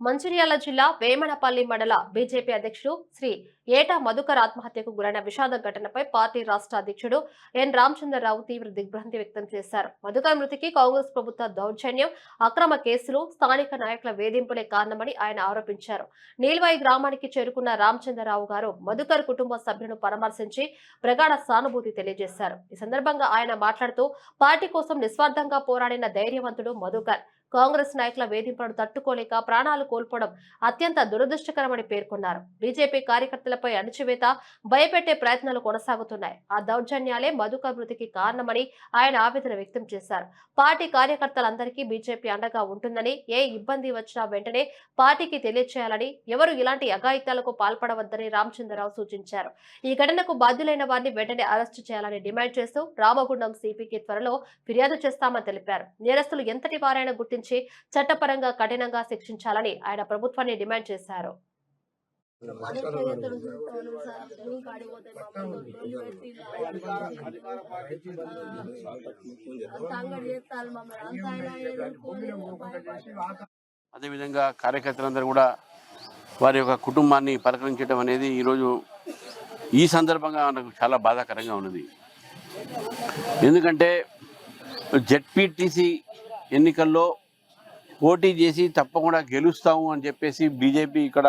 మంచిర్యాల జిల్లా వేమనపల్లి మండల బీజేపీ అధ్యక్షుడు శ్రీ ఏటా మధుకర్ ఆత్మహత్యకు గురైన విషాద ఘటనపై పార్టీ రాష్ట్ర అధ్యక్షుడు ఎన్ రామచంద్రరావు తీవ్ర దిగ్భ్రాంతి వ్యక్తం చేశారు. మధుకర్ మృతికి కాంగ్రెస్ ప్రభుత్వ దౌర్జన్యం అక్రమ కేసులు స్థానిక నాయకుల వేధింపులే కారణమని ఆయన ఆరోపించారు. నీల్వాయి గ్రామానికి చేరుకున్న రామచంద్రరావు గారు మధుకర్ కుటుంబ సభ్యులను పరామర్శించి ప్రగాఢ సానుభూతి తెలియజేశారు. ఈ సందర్భంగా ఆయన మాట్లాడుతూ పార్టీ కోసం నిస్వార్థంగా పోరాడిన ధైర్యవంతుడు మధుకర్. కాంగ్రెస్ నాయకుల వేధింపులను తట్టుకోలేక ప్రాణాలు కోల్పోవడం అత్యంత దురదృష్టకరమని పేర్కొన్నారు. బీజేపీ కార్యకర్తలపై అణచివేత భయపెట్టే ప్రయత్నాలు కొనసాగుతున్నాయి. ఆ దౌర్జన్యాలే మధుకర్ మృతికి కారణమని ఆయన ఆవేదన వ్యక్తం చేశారు. పార్టీ కార్యకర్తలందరికీ బీజేపీ అండగా ఉంటుందని ఏ ఇబ్బంది వచ్చినా వెంటనే పార్టీకి తెలియచేయాలని ఎవరు ఇలాంటి అఘాయిత్యాలకు పాల్పడవద్దని రామచంద్రరావు సూచించారు. ఈ ఘటనకు బాధ్యులైన వారిని వెంటనే అరెస్టు చేయాలని డిమాండ్ చేస్తూ రామగుండం సిపికి త్వరలో ఫిర్యాదు చేస్తామని తెలిపారు. నేరస్తులు ఎంతటి వారైనా గుర్తించి చట్టపరంగా కఠినంగా శిక్షించాలని ఆయన ప్రభుత్వాన్ని డిమాండ్ చేశారు. అదేవిధంగా కార్యకర్తలందరూ కూడా వారి యొక్క కుటుంబాన్ని పలకరించడం అనేది ఈరోజు ఈ సందర్భంగా నాకు చాలా బాధాకరంగా ఉన్నది. ఎందుకంటే జెడ్పీటీసీ ఎన్నికల్లో పోటీ చేసి తప్పకుండా గెలుస్తాము అని చెప్పేసి బీజేపీ ఇక్కడ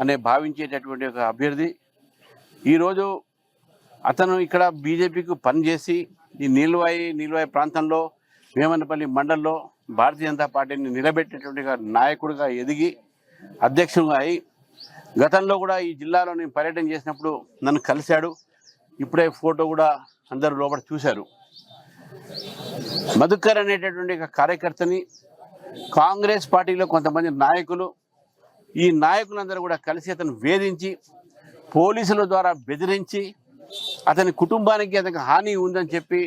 అనే భావించేటటువంటి ఒక అభ్యర్థి. ఈరోజు అతను ఇక్కడ బీజేపీకి పనిచేసి ఈ నీల్వాయి నీల్వాయి ప్రాంతంలో వేమనపల్లి మండల్లో భారతీయ జనతా పార్టీని నిలబెట్టేటువంటి నాయకుడిగా ఎదిగి అధ్యక్షుడుగా అయి గతంలో కూడా ఈ జిల్లాలో నేను పర్యటన చేసినప్పుడు నన్ను కలిశాడు. ఇప్పుడే ఫోటో కూడా అందరూ లోపల చూశారు. మధుకర్ అనేటటువంటి ఒక కార్యకర్తని కాంగ్రెస్ పార్టీలో కొంతమంది నాయకులు ఈ నాయకులందరూ కూడా కలిసి అతను వేధించి పోలీసుల ద్వారా బెదిరించి అతని కుటుంబానికి అతనికి హాని ఉందని చెప్పి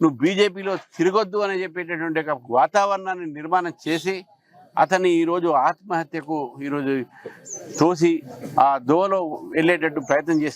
నువ్వు బీజేపీలో తిరగొద్దు అని చెప్పేటటువంటి ఒక వాతావరణాన్ని నిర్మాణం చేసి అతన్ని ఈరోజు ఆత్మహత్యకు ఈరోజు తోసి ఆ దోవలో వెళ్ళేటట్టు ప్రయత్నం చేసి